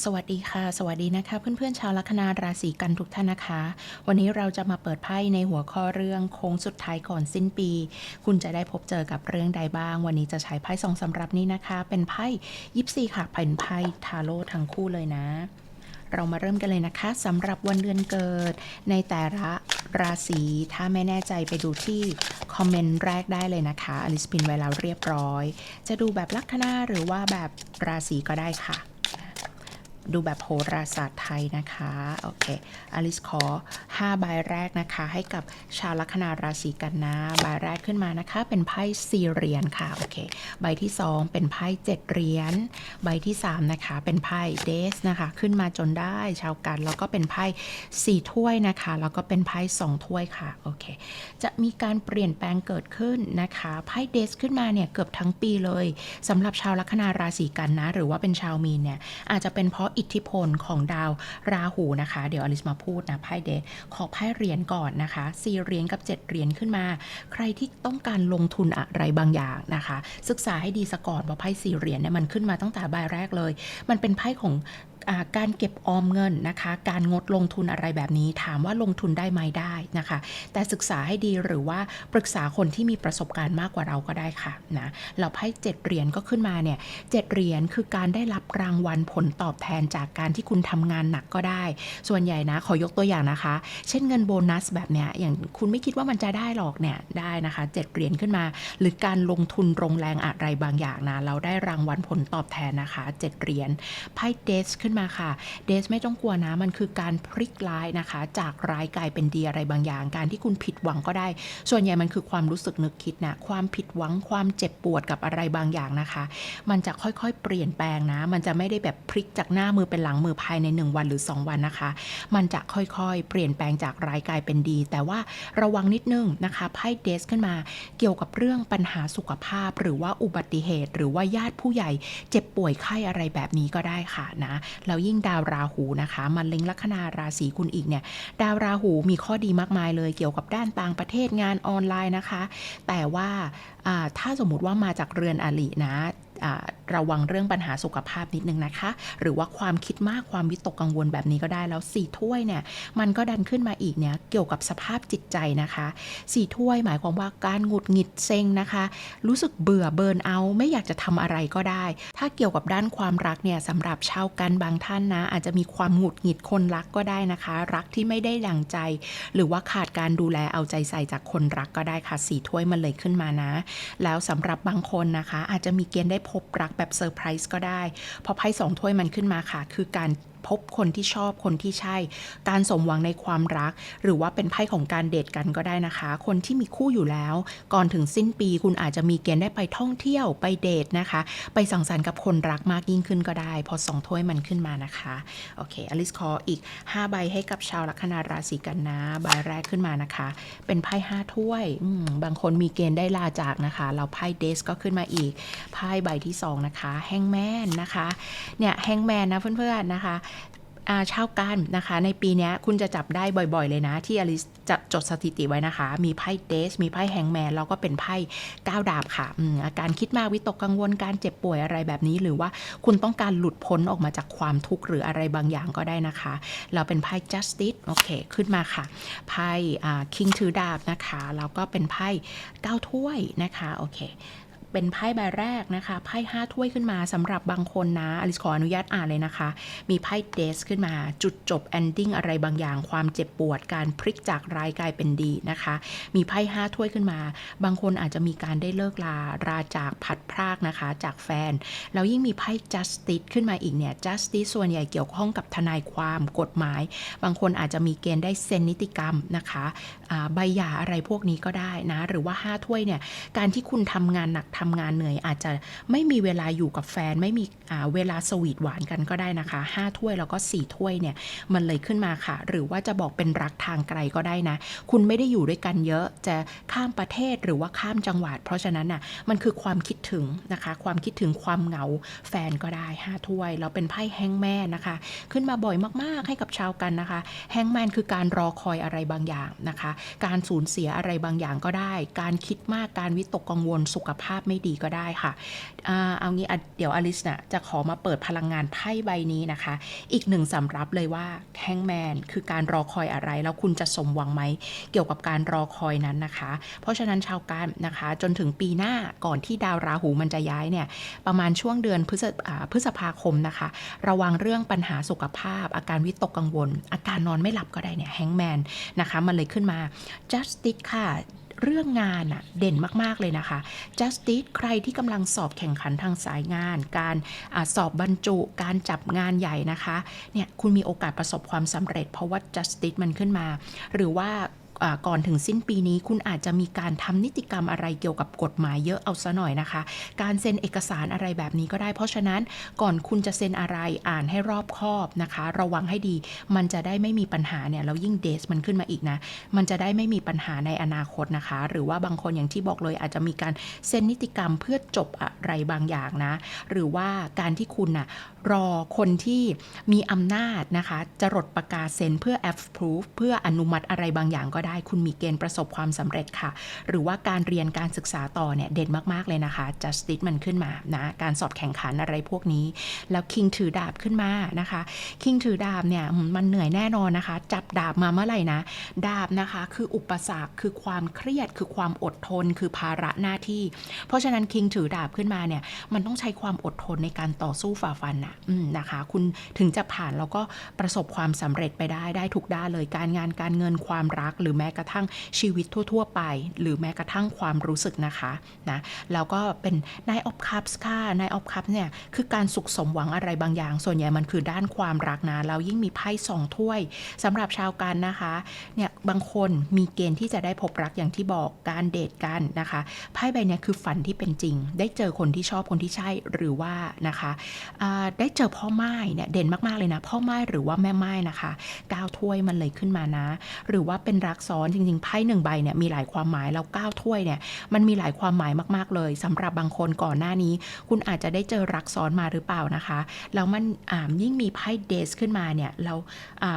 สวัสดีค่ะ สวัสดีนะคะ เพื่อนๆชาวลัคนาราศีกันทุกท่านนะคะ วันนี้เราจะมาเปิดไพ่ในหัวข้อเรื่องโค้งสุดท้ายก่อนสิ้นปี คุณจะได้พบเจอกับเรื่องใดบ้าง วันนี้จะใช้ไพ่สองสำรับนี้นะคะ เป็นไพ่ยิปซีค่ะเป็นไพ่ทาโร่ทั้งคู่เลยนะเรามาเริ่มกันเลยนะคะสำหรับวันเดือนเกิด ในแต่ละราศีถ้าไม่แน่ใจไปดูที่คอมเมนต์แรกได้เลยนะคะอลิสปินไว้แล้วเรียบร้อย จะดูแบบลัคนาหรือว่าแบบราศีก็ได้ค่ะ ดูแบบโหราศาสตร์ไทยนะคะ โอเค อลิสขอ 5 ใบแรกนะคะ ให้กับชาวลัคนาราศีกันนะ ใบแรกขึ้นมานะคะ เป็นไพ่สี่เหรียญค่ะ โอเค ใบที่ 2 เป็นไพ่เจ็ดเหรียญ ใบที่ 3 นะคะ เป็นไพ่เดสนะคะ ขึ้นมาจนได้ชาวกัน แล้วก็เป็นไพ่สี่ถ้วยนะคะ แล้วก็เป็นไพ่สองถ้วยค่ะ โอเค จะมีการเปลี่ยนแปลงเกิดขึ้นนะคะ ไพ่เดสขึ้นมาเนี่ยเกือบทั้งปีเลยสำหรับชาวลัคนาราศีกันนะ หรือว่าเป็นชาวมีนเนี่ย อาจจะเป็นเพราะอิทธิพลของดาวราหูนะคะ เดี๋ยวอลิสมาพูดนะไพ่เดขอไพ่เหรียญก่อนนะคะสี่เหรียญกับ7เหรียญขึ้นมา ใครที่ต้องการลงทุนอะไรบางอย่างนะคะ ศึกษาให้ดีซะก่อนเพราะไพ่สี่เหรียญเนี่ยมันขึ้นมาตั้งแต่ใบแรกเลย มันเป็นไพ่ของ การเก็บออมเงินนะคะ การงดลงทุนอะไรแบบนี้ ถามว่าลงทุนได้ไหมได้นะคะ แต่ศึกษาให้ดีหรือว่าปรึกษาคนที่มีประสบการณ์มากกว่าเราก็ได้ค่ะนะเราไพ่เจ็ดเหรียญก็ขึ้นมาเนี่ยเจ็ดเหรียญคือการได้รับรางวัลผลตอบแทนจากการที่คุณทำงานหนักก็ได้ ส่วนใหญ่นะขอยกตัวอย่างนะคะ เช่นเงินโบนัสแบบเนี้ยอย่างคุณไม่คิดว่ามันจะได้หรอกเนี่ยได้นะคะเจ็ดเหรียญขึ้นมา หรือการลงทุนลงแรงอะไรบางอย่างนะเราได้รางวัลผลตอบแทนนะคะเจ็ดเหรียญไพ่เดสขึ้นมาค่ะ เดสไม่ต้องกลัวนะ มันคือการพลิกร้ายนะคะ จากร้ายกลายเป็นดีอะไรบางอย่าง การที่คุณผิดหวังก็ได้ ส่วนใหญ่มันคือความรู้สึกนึกคิดนะ ความผิดหวัง ความเจ็บปวดกับอะไรบางอย่างนะคะ มันจะค่อยๆ เปลี่ยนแปลงนะ มันจะไม่ได้แบบพลิกจากหน้ามือเป็นหลังมือภายใน 1 วันหรือ 2 วันนะคะ มันจะค่อยๆ เปลี่ยนแปลงจากร้ายกลายเป็นดี แต่ว่าระวังนิดนึงนะคะไพ่เดสขึ้นมาเกี่ยวกับเรื่องปัญหาสุขภาพ หรือว่าอุบัติเหตุ หรือว่าญาติผู้ใหญ่เจ็บป่วยไข้อะไรแบบนี้ก็ได้ค่ะนะแล้วยิ่งดาวราหูนะคะมันเล็งลัคนาราศีคุณอีกเนี่ยดาวราหูมีข้อดีมากมายเลยเกี่ยวกับด้านต่างประเทศงานออนไลน์นะคะ แต่ว่าถ้าสมมุติว่ามาจากเรือนอลินะ ระวังเรื่องปัญหาสุขภาพนิดนึงนะคะ หรือว่าความคิดมากความวิตกกังวลแบบนี้ก็ได้แล้วสี่ถ้วยเนี่ยมันก็ดันขึ้นมาอีกเนี่ยเกี่ยวกับสภาพจิตใจนะคะสี่ถ้วยหมายความว่าการหงุดหงิดเซ็งนะคะ รู้สึกเบื่อเบิร์นเอาไม่อยากจะทำอะไรก็ได้ ถ้าเกี่ยวกับด้านความรักเนี่ยสำหรับชาวกันบางท่านนะ อาจจะมีความหงุดหงิดคนรักก็ได้นะคะ รักที่ไม่ได้ดังใจ หรือว่าขาดการดูแลเอาใจใส่จากคนรักก็ได้ค่ะสี่ถ้วยมันเลยขึ้นมานะ แล้วสำหรับบางคนนะคะ อาจจะมีเกณฑ์ได้พบรักแแบบเซอร์ไพรส์ก็ได้ พอไพ่สองถ้วยมันขึ้นมาค่ะ คือการ พบคนที่ชอบคนที่ใช่ การสมหวังในความรัก หรือว่าเป็นไพ่ของการเดทกันก็ได้นะคะ คนที่มีคู่อยู่แล้ว ก่อนถึงสิ้นปีคุณอาจจะมีเกณฑ์ได้ไปท่องเที่ยวไปเดทนะคะ ไปสังสรรค์กับคนรักมากยิ่งขึ้นก็ได้ พอสองถ้วยมันขึ้นมานะคะโอเคอลิสขออีก 5 ใบให้กับชาวลัคนาราศีกันนะใบแรกขึ้นมานะคะ เป็นไพ่ห้าถ้วยบางคนมีเกณฑ์ได้ลาจากนะคะเราไพ่เดสก็ขึ้นมาอีกไพ่ใบที่สองนะคะแฮงแมนนะคะเนี่ยแฮงแมนนะเพื่อนๆนะคะ ชาวกันนะคะ ในปีนี้คุณจะจับได้บ่อยๆ เลยนะ ที่อลิสจะจดสถิติไว้นะคะ มีไพ่เดสมีไพ่แฮงแมนแล้วก็เป็นไพ่ก้าวดาบค่ะออาการคิดมากวิตกกังวลการเจ็บป่วยอะไรแบบนี้ หรือว่าคุณต้องการหลุดพ้นออกมาจากความทุกข์หรืออะไรบางอย่างก็ได้นะคะ เราเป็นไพ่ justice โอเค ขึ้นมาค่ะ ไพ่ king ถือดาบนะคะแล้วก็เป็นไพ่เก้าถ้วยนะคะโอเค เป็นไพ่ใบแรกนะคะไพ่ห้าถ้วยขึ้นมาสำหรับบางคนนะอลิสขออนุญาตอ่านเลยนะคะ มีไพ่เดสขึ้นมาจุดจบแอนดิ้งอะไรบางอย่าง ความเจ็บปวดการพลิกจากร้ายกลายเป็นดีนะคะ มีไพ่ห้าถ้วยขึ้นมา บางคนอาจจะมีการได้เลิกลาราจากผัดพรากนะคะ จากแฟน แล้วยิ่งมีไพ่ justice ขึ้นมาอีกเนี่ย justice ส่วนใหญ่เกี่ยวข้องกับทนายความกฎหมาย บางคนอาจจะมีเกณฑ์ได้เซ็นนิติกรรมนะคะใบหย่าอะไรพวกนี้ก็ได้นะ หรือว่าห้าถ้วยเนี่ยการที่คุณทำงานหนักททำงานเหนื่อยอาจจะไม่มีเวลาอยู่กับแฟน ไม่มีเวลาสวีทหวานกันก็ได้นะคะห้าถ้วยแล้วก็สี่ถ้วยเนี่ย มันเลยขึ้นมาค่ะ หรือว่าจะบอกเป็นรักทางไกลก็ได้นะ คุณไม่ได้อยู่ด้วยกันเยอะจะข้ามประเทศหรือว่าข้ามจังหวัด เพราะฉะนั้นน่ะมันคือความคิดถึงนะคะ ความคิดถึงความเหงาแฟนก็ได้ห้าถ้วยแล้วเป็นไพ่แฮงแม่นะคะ ขึ้นมาบ่อยมากๆให้กับชาวกันนะคะแฮงแมนคือการรอคอยอะไรบางอย่างนะคะ การสูญเสียอะไรบางอย่างก็ได้ การคิดมากการวิตกกังวลสุขภาพไไม่ดีก็ได้ค่ะเอางี้เดี๋ยวอลิสน่ะจะขอมาเปิดพลังงานไพ่ใบนี้นะคะ อีกหนึ่งสำรับเลยว่าแฮงแมนคือการรอคอยอะไร แล้วคุณจะสมหวังไหมเกี่ยวกับการรอคอยนั้นนะคะ เพราะฉะนั้นชาวการนะคะ จนถึงปีหน้าก่อนที่ดาวราหูมันจะย้ายเนี่ยประมาณช่วงเดือนพฤษอ่าพฤษภาคมนะคะ ระวังเรื่องปัญหาสุขภาพ อาการวิตกกังวล อาการนอนไม่หลับก็ได้เนี่ยแฮงแมนนะคะมันเลยขึ้นมา justice ค่ะ เรื่องงานอะเด่นมาก ๆ เลยนะคะ justice ใครที่กำลังสอบแข่งขันทางสายงาน การอสอบบรรจุ การจับงานใหญ่นะคะ เนี่ยคุณมีโอกาสประสบความสำเร็จเพราะว่า justice มันขึ้นมา หรือว่า ก่อนถึงสิ้นปีนี้คุณอาจจะมีการทำนิติกรรมอะไรเกี่ยวกับกฎหมายเยอะเอาซะหน่อยนะคะ การเซ็นเอกสารอะไรแบบนี้ก็ได้ เพราะฉะนั้นก่อนคุณจะเซ็นอะไรอ่านให้รอบคอบนะคะ ระวังให้ดี มันจะได้ไม่มีปัญหาเนี่ยแล้วยิ่งเดสมันขึ้นมาอีกนะ มันจะได้ไม่มีปัญหาในอนาคตนะคะ หรือว่าบางคนอย่างที่บอกเลยอาจจะมีการเซ็นนิติกรรมเพื่อจบอะไรบางอย่างนะ หรือว่าการที่คุณน่ะรอคนที่มีอำนาจนะคะจะรดประกาศเซ็นเพื่อ approve เพื่ออนุมัติอะไรบางอย่างก็ได้คุณมีเกณฑ์ประสบความสำเร็จค่ะ หรือว่าการเรียนการศึกษาต่อเนี่ยเด่นมากๆเลยนะคะ justice มันขึ้นมานะการสอบแข่งขันอะไรพวกนี้ แล้ว king ถือดาบขึ้นมานะคะคิงถือดาบเนี่ยมันเหนื่อยแน่นอนนะคะ จับดาบมาเมื่อไหร่นะ ดาบนะคะคืออุปสรรคคือความเครียดคือความอดทนคือภาระหน้าที่ เพราะฉะนั้นคิงถือดาบขึ้นมาเนี่ยมันต้องใช้ความอดทนในการต่อสู้ฝ่าฟันนะอืมนะคะ คุณถึงจะผ่านแล้วก็ประสบความสำเร็จไปได้ได้ทุกด้านเลยการงานการเงินความรักหรือือแม้กระทั่งชีวิตทั่ว ๆ ไป หรือแม้กระทั่งความรู้สึกนะคะนะแล้วก็เป็น Nine of Cups ค่ะ Nine of Cups เนี่ยคือการสุขสมหวังอะไรบางอย่าง ส่วนใหญ่มันคือด้านความรักนะแล้วยิ่งมีไพ่สองถ้วยสำหรับชาวกันนะคะเนี่ยบางคนมีเกณฑ์ที่จะได้พบรักอย่างที่บอกการเดทกันนะคะไพ่ใบเนี้ยคือฝันที่เป็นจริง ได้เจอคนที่ชอบคนที่ใช่หรือว่านะคะได้เจอพ่อไม้เนี่ยเด่นมากๆเลยนะ พ่อไม้หรือว่าแม่ไม้นะคะก้าวถ้วยมันเลยขึ้นมานะ หรือว่าเป็นรักซ้อนจริงๆไพ่หนึ่งใบเนี่ยมีหลายความหมายแล้วก้าวถ้วยเนี่ยมันมีหลายความหมายมากๆเลยสำหรับบางคนก่อนหน้านี้ คุณอาจจะได้เจอรักซ้อนมาหรือเปล่านะคะแล้วมันยิ่งมีไพ่เดสขึ้นมาเนี่ยแล้ว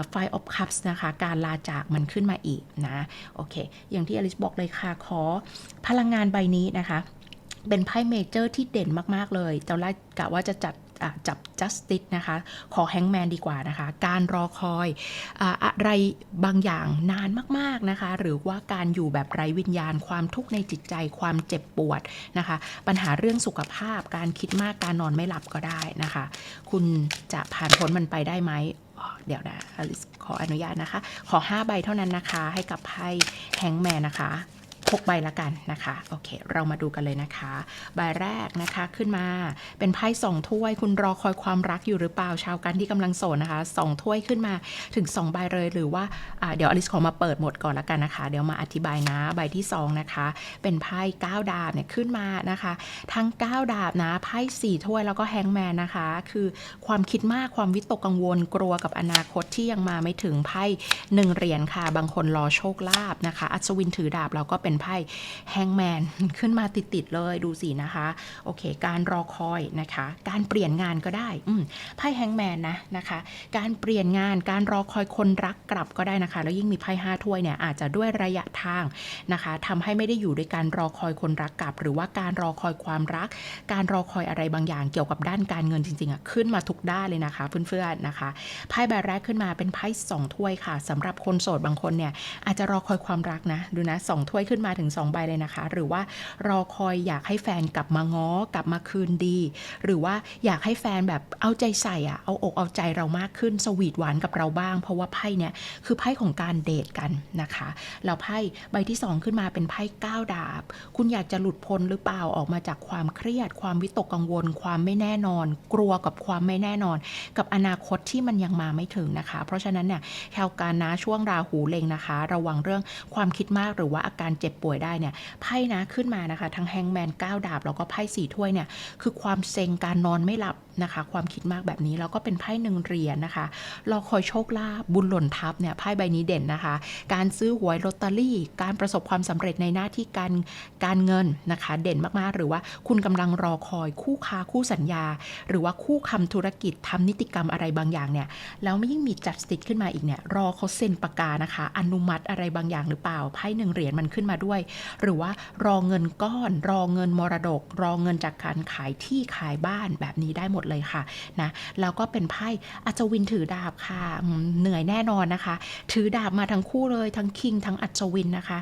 ไฟออฟคัพส์นะคะการลาจากมันขึ้นมาอีกนะโอเค อย่างที่อลิสบอกเลยค่ะขอพลังงานใบนี้นะคะเป็นไพ่เมเจอร์ที่เด่นมาก ๆ เลยเจ้าล่ากะว่าจะจัด จับ justice นะคะ ขอแฮงแมนดีกว่านะคะ การรอคอยอ่าอะไรบางอย่างนานมากๆนะคะ หรือว่าการอยู่แบบไร้วิญญาณ ความทุกข์ในจิตใจ ความเจ็บปวดนะคะ ปัญหาเรื่องสุขภาพ การคิดมาก การนอนไม่หลับก็ได้นะคะ คุณจะผ่านพ้นมันไปได้ไหมเดี๋ยวนะอลิสขออนุญาตนะคะ ขอ 5 ใบเท่านั้นนะคะ ให้กับไพ่แฮงแมนนะคะ 6ใบละกันนะคะโอเค เรามาดูกันเลยนะคะ ใบแรกนะคะขึ้นมาเป็นไพ่สองถ้วย คุณรอคอยความรักอยู่หรือเปล่าชาวกันที่กำลังโสดนะคะสองถ้วยขึ้นมาถึง 2 ใบเลยหรือว่าเดี๋ยวอลิสขอมาเปิดหมดก่อนละกันนะคะ เดี๋ยวมาอธิบายนะใบที่ 2 นะคะ เป็นไพ่9ดาบเนี่ยขึ้นมานะคะ ทั้ง 9 ดาบนะไพ่สี่ถ้วยแล้วก็แฮงแมนนะคะ คือความคิดมากความวิตกกังวลกลัวกับอนาคตที่ยังมาไม่ถึงไพ่หนึ่งเหรียญค่ะ บางคนรอโชคลาภนะคะ อัศวินถือดาบแล้วก็เป็นไพ่แฮงแมนขึ้นมาติด ๆ เลยดูสินะคะ โอเค การรอคอยนะคะ การเปลี่ยนงานก็ได้อืไพ่แฮงแมนนะนะคะ การเปลี่ยนงานการรอคอยคนรักกลับก็ได้นะคะ แล้วยิ่งมีไพ่ห้าถ้วยเนี่ยอาจจะด้วยระยะทางนะคะทำให้ไม่ได้อยู่ด้วยการรอคอยคนรักกลับ หรือว่าการรอคอยความรัก การรอคอยอะไรบางอย่างเกี่ยวกับด้านการเงินจริงๆอะขึ้นมาทุกด้านเลยนะคะเพื่อนๆนะคะไพ่ใบแรกขึ้นมาเป็นไพ่สองถ้วยค่ะสำหรับคนโสดบางคนเนี่ยอาจจะรอคอยความรักนะดูนะสองถ้วยขึ้นมาถึงสองใบเลยนะคะ หรือว่ารอคอยอยากให้แฟนกลับมาง้อกลับมาคืนดี หรือว่าอยากให้แฟนแบบเอาใจใส่อะเอาอกเอาใจเรามากขึ้นสวีทหวานกับเราบ้าง เพราะว่าไพ่เนี่ยคือไพ่ของการเดทกันนะคะแล้วไพ่ใบที่สองขึ้นมาเป็นไพ่ก้าวดาบ คุณอยากจะหลุดพ้นหรือเปล่าออกมาจากความเครียด ความวิตกกังวล ความไม่แน่นอน กลัวกับความไม่แน่นอน กับอนาคตที่มันยังมาไม่ถึงนะคะ เพราะฉะนั้นเนี่ยแคลการนะช่วงราหูเล็งนะคะ ระวังเรื่องความคิดมากหรือว่าอาการเจ็บป่วยได้เนี่ยไพ่นะขึ้นมานะคะ ทั้งแฮงแมนก้าวดาบแล้วก็ไพ่สี่ถ้วยเนี่ยคือความเซ็งการนอนไม่หลับ นะคะ ความคิดมากแบบนี้แล้วก็เป็นไพ่หนึ่งเหรียญนะคะรอคอยโชคลาภบุญหล่นทับเนี่ยไพ่ใบนี้เด่นนะคะ การซื้อหวยลอตเตอรี่ การประสบความสำเร็จในหน้าที่การการเงินนะคะ เด่นมากๆ หรือว่าคุณกำลังรอคอยคู่ค้าคู่สัญญา หรือว่าคู่คำธุรกิจทำนิติกรรมอะไรบางอย่างเนี่ยแล้วไม่ยิ่งมีจัดสติดขึ้นมาอีกเนี่ยรอเขาเซ็นประกานะคะ อนุมัติอะไรบางอย่างหรือเปล่าไพ่หนึ่งเหรียญมันขึ้นมาด้วย หรือว่ารอเงินก้อน รอเงินมรดก รอเงินจากการขายที่ขายบ้านแบบนี้ได้หมดเลยค่ะนะแล้วก็เป็นไพ่อัศวินถือดาบค่ะเหนื่อยแน่นอนนะคะ ถือดาบมาทั้งคู่เลยทั้งคิงทั้งอัจวินนะคะ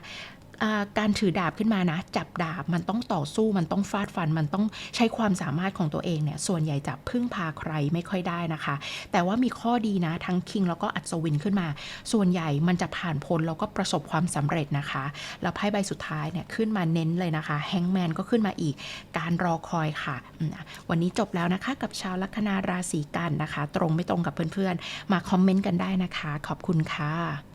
การถือดาบขึ้นมานะ จับดาบมันต้องต่อสู้มันต้องฟาดฟัน มันต้องใช้ความสามารถของตัวเองเนี่ยส่วนใหญ่จะพึ่งพาใครไม่ค่อยได้นะคะ แต่ว่ามีข้อดีนะ ทั้งคิงแล้วก็อัศวินขึ้นมา ส่วนใหญ่มันจะผ่านพ้นแล้วก็ประสบความสำเร็จนะคะ แล้วไพ่ใบสุดท้ายเนี่ยขึ้นมาเน้นเลยนะคะแฮงแมนก็ขึ้นมาอีกการรอคอยค่ะ วันนี้จบแล้วนะคะกับชาวลัคนาราศีกันนะคะ ตรงไม่ตรงกับเพื่อนๆ มาคอมเมนต์กันได้นะคะ ขอบคุณค่ะ